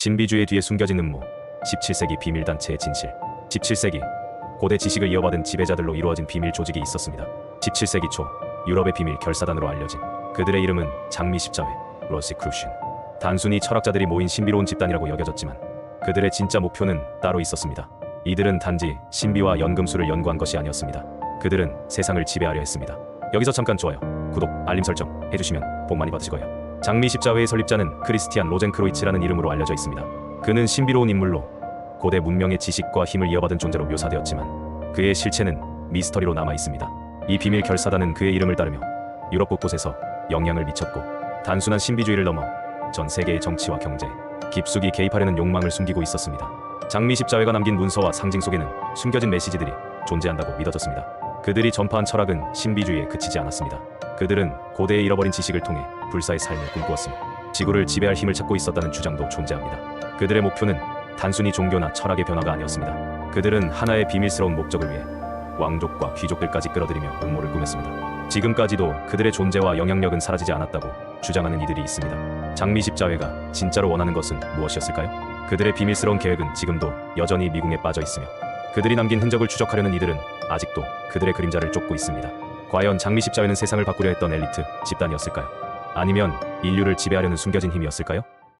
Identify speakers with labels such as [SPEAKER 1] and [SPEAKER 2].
[SPEAKER 1] 신비주의 뒤에 숨겨진 음모 17세기 비밀단체의 진실. 17세기 고대 지식을 이어받은 지배자들로 이루어진 비밀 조직이 있었습니다. 17세기 초 유럽의 비밀 결사단으로 알려진 그들의 이름은 장미 십자회 로시크루션. 단순히 철학자들이 모인 신비로운 집단이라고 여겨졌지만 그들의 진짜 목표는 따로 있었습니다. 이들은 단지 신비와 연금술을 연구한 것이 아니었습니다. 그들은 세상을 지배하려 했습니다. 여기서 잠깐 좋아요 구독 알림 설정 해주시면 복 많이 받으실 거예요 장미 십자회의 설립자는 크리스티안 로젠크로이츠라는 이름으로 알려져 있습니다. 그는 신비로운 인물로 고대 문명의 지식과 힘을 이어받은 존재로 묘사되었지만 그의 실체는 미스터리로 남아 있습니다. 이 비밀 결사단은 그의 이름을 따르며 유럽 곳곳에서 영향을 미쳤고 단순한 신비주의를 넘어 전 세계의 정치와 경제, 깊숙이 개입하려는 욕망을 숨기고 있었습니다. 장미 십자회가 남긴 문서와 상징 속에는 숨겨진 메시지들이 존재한다고 믿어졌습니다. 그들이 전파한 철학은 신비주의에 그치지 않았습니다. 그들은 고대의 잃어버린 지식을 통해 불사의 삶을 꿈꾸었으며 지구를 지배할 힘을 찾고 있었다는 주장도 존재합니다. 그들의 목표는 단순히 종교나 철학의 변화가 아니었습니다. 그들은 하나의 비밀스러운 목적을 위해 왕족과 귀족들까지 끌어들이며 음모를 꾸몄습니다. 지금까지도 그들의 존재와 영향력은 사라지지 않았다고 주장하는 이들이 있습니다. 장미 십자회가 진짜로 원하는 것은 무엇이었을까요? 그들의 비밀스러운 계획은 지금도 여전히 미궁에 빠져 있으며 그들이 남긴 흔적을 추적하려는 이들은 아직도 그들의 그림자를 쫓고 있습니다. 과연 장미 십자회는 세상을 바꾸려 했던 엘리트 집단이었을까요? 아니면 인류를 지배하려는 숨겨진 힘이었을까요?